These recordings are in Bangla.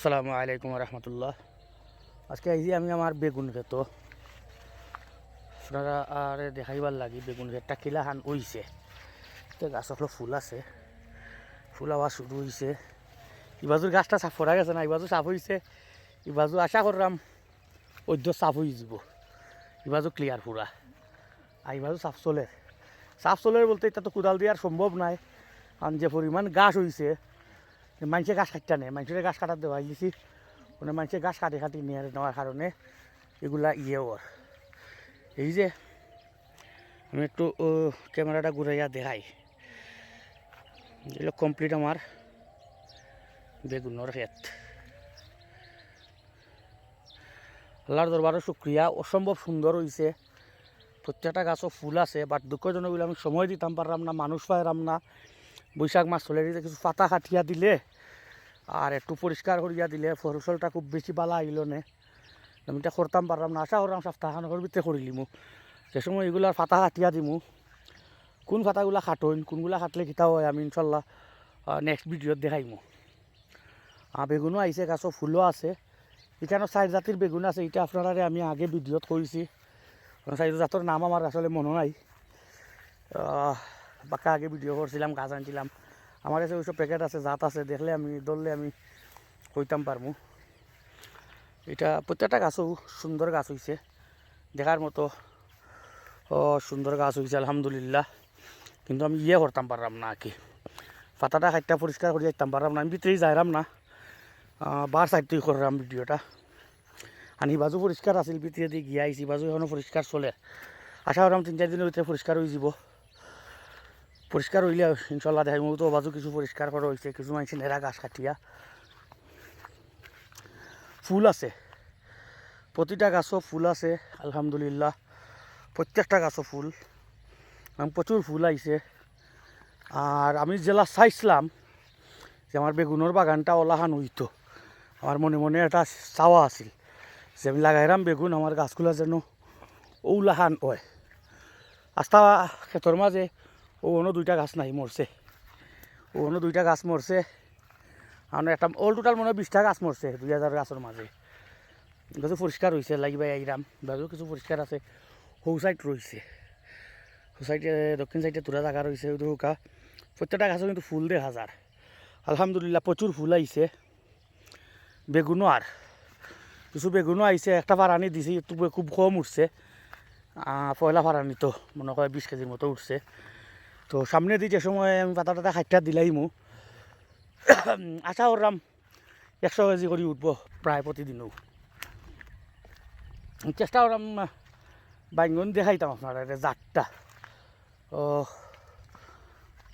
আসসালামু আলাইকুম রহমতুল্লাহ। আজকে আইছি আমি আমার বেগুন ক্ষেত। আপনারা আর দেখাইবার লাগি বেগুন ক্ষেতটা কিলা খান উইছে তো গাছ হলো ফুল আছে। ফুল আওয়া শুরু হয়েছে ইবাজুর গাছটা সাফ করা গেছে না, ইবাজু সাফ হয়েছে ইবাজু আশা করলাম অদ্য সাফ হয়ে যাব। ইবাজু ক্লিয়ার পুরা। আর ইবাজু সাফ চলে। সাফ চলে বলতে এটা তো কোদাল দিয়ে আর সম্ভব নাই। কারণ যে পরিমাণ গাছ হয়েছে মানুষের গাছ কাটতে নেই মানুষের গাছ কাটার দেওয়া গেছি মানে মানুষের গাছ কাটি কাটি নিয়ে নেওয়ার কারণে এগুলা ইয়ে ওর। এই যে আমি একটু ক্যামেরাটা ঘুরাইয়া দেখাই। এগুলো কমপ্লিট আমার বেগুনের ক্ষেত। আল্লাহর দরবারে শুক্রিয়া, অসম্ভব সুন্দর হয়েছে প্রত্যেকটা গাছও ফুল আছে বাট দুঃখজনক আমি সময় দিতাম পারলাম না, মানুষ পাইলাম না। বৈশাখ মাস চলে দিতে কিছু পাতা কাটিয়া দিলে আর একটু পরিষ্কার করিয়া দিলে ফসলটা খুব বেশি বালা আইল নে। আমি এটা করতাম, পারলাম না। আশা করলাম সপ্তাহখানকের ভিতরে করিলিমু যে সময় এগুলার পাতা কাটিয়া দিমু। কোন পাতাগুলা খাটইন, কোনগুলা খাটলে কিতা হয় আমি ইনশাল্লাহ নেক্সট ভিডিওত দেখাইমু। বেগুনও আইছে, গাছও ফুলও আছে। এখানেও চার জাতির বেগুন আছে। এটা আপনারা আমি আগে ভিডিওত করেছি চার জাতের নাম আমার আসলে মনে নাই। বাঁকা আগে ভিডিও করছিলাম, গাছ আনছিলাম। আমার কাছে ওইসব প্যাকেট আছে, জাত আছে, দেখলে আমি, ধরলে আমি কইতাম পারমু এটা প্রত্যেকটা গাছও সুন্দর গাছ হইছে। দেখার মতো সুন্দর গাছ হয়েছে আলহামদুলিল্লাহ। কিন্তু আমি ইয়ে করতাম পারলাম না আর কি। পাতাটা খাইটা পরিষ্কার করে যাইতাম পারলাম না, আমি ভিতরেই যাইলাম না। বার সাইডতেই করলাম ভিডিওটা। আনি বাজু পরিষ্কার আছিল, ভিতরে দিয়ে গিয়া আইছি, বাজু এখনও পরিষ্কার চলে। আশা করলাম তিন চার দিনের ভিতরে পরিষ্কার হয়ে যাব। পরিষ্কার হইলে ইনশাল্লাহ দেখাই তো বাজু কিছু পরিষ্কার করা হয়েছে কিছু মানুষ নেরা গাছ কাটিয়া। ফুল আছে, প্রতিটা গাছও ফুল আছে, আলহামদুলিল্লাহ। প্রত্যেকটা গাছও ফুল প্রচুর ফুল আইছে। আর আমি জেলা চাইছিলাম যে আমার বেগুনের বাগানটা ওলাহান হইতো। আমার মনে মনে একটা চাওয়া আছিল যে আমি লাগাইলাম বেগুন, আমার গাছগুলো যেন ওলাহান হয়। আস্তা ক্ষেতর মাঝে ও দুইটা গাছ নাই, মরছে। ও দুইটা গাছ মরছে। আর একটা অল টোটাল মনে হয় বিশটা গাছ মরছে, দুই হাজার গাছের মাঝে। গাছ পরিষ্কার হয়েছে লাগিবাই আইরাম গাছও কিছু পরিষ্কার আছে। সৌ সাইড রয়েছে সৌ সাইডে দক্ষিণ সাইডে তোরা জায়গা রয়েছে ওকা প্রত্যেকটা গাছও কিন্তু ফুল দেখা যার আলহামদুলিল্লাহ প্রচুর ফুল আইছে বেগুনও আর কিছু বেগুনও আইছে একটা ফারানি দিছি খুব কম উঠছে। পয়লা ফারানি তো মনে হয় বিশ কেজির মতো উঠছে। তো সামনে দিয়ে যে সময় আমি পাতা টাতা খাইটা দিলাইমু আশা করলাম একশো কেজি করে উঠবো প্রায় প্রতিদিনও চেষ্টা করলাম বাইঙ্গন দেখাইতাম আপনারা জাতটা। ও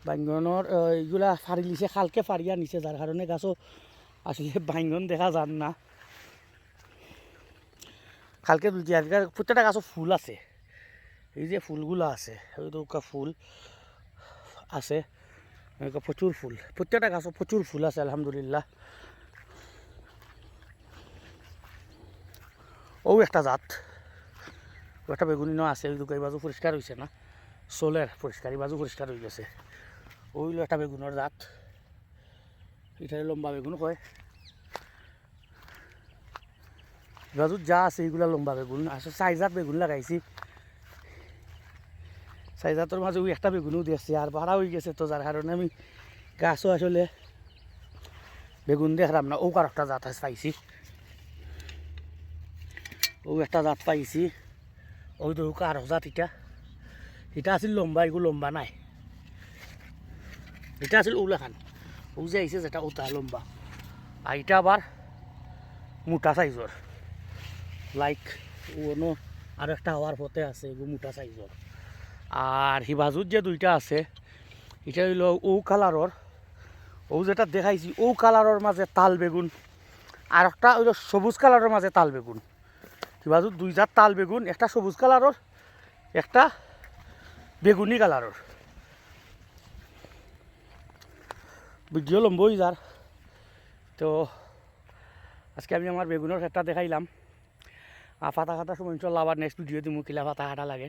বাইঙ্গনের এইগুলা ফাড়ি লিছে খালকে ফাড়িয়া নিছে যার কারণে গাছও আসলে বাইঙ্গন দেখা যান না। খালকে তুলছি এটা প্রত্যেকটা গাছও ফুল আছে। এই যে ফুলগুলো আছে ওই ফুল। আছে। ওইকা প্রচুর ফুল। প্রত্যেকটা গাছও প্রচুর ফুল আছে, আলহামদুলিল্লাহ। ও একটা জাত। ও একটা বেগুনি ন আছে ওই দুকাই বাজু পরিষ্কার না? সোলের পরিষ্কার এই বাজু পরিষ্কার হয়ে গেছে। ওইলো একটা বেগুনের জাত। এটারে লম্বা বেগুন কয়। বাজুত যা আছে, এইগুলা লম্বা বেগুন। আসলে চাইজাত বেগুন লাগাইছি। চাইজাতর মাঝে ওই একটা বেগুনও দিয়েছে আর ভাড়া হয়ে গেছে তো যার কারণে আমি গাছও আসলে বেগুন দেখলাম না ও কার একটা জাত পাইছি। ও একটা জাত পাইছি। ওই তো কার জাত এটা এটা আছিল লম্বা এগুলো লম্বা নাই। এটা আছিল ওলাখান ও যে আইছে যেটা ওটা লম্বা। আর এটা আবার মোটা সাইজর লাইক ওনো আর একটা হওয়ার পথে আছে এগুলো মোটা সাইজর আর হিবাজুর যে দুইটা আছে, এটা হইল ও কালারর। ও যেটা দেখাইছি, ও কালারর মাঝে তাল বেগুন, আর একটা হইল সবুজ কালারের মাঝে তাল বেগুন। হিবাজুর দুই জাত তাল বেগুন, একটা সবুজ কালারর, একটা বেগুনি কালারর। ভিডিও লম্বই যার। তো আজকে আমি আমার বেগুনের ক্ষেতটা দেখাইলাম। আর ফাতা খাতা সময় ইনশাল্লাহ আবার নেক্সট ভিডিও দিমু, কিলা ফাতা হাঁটা লাগে।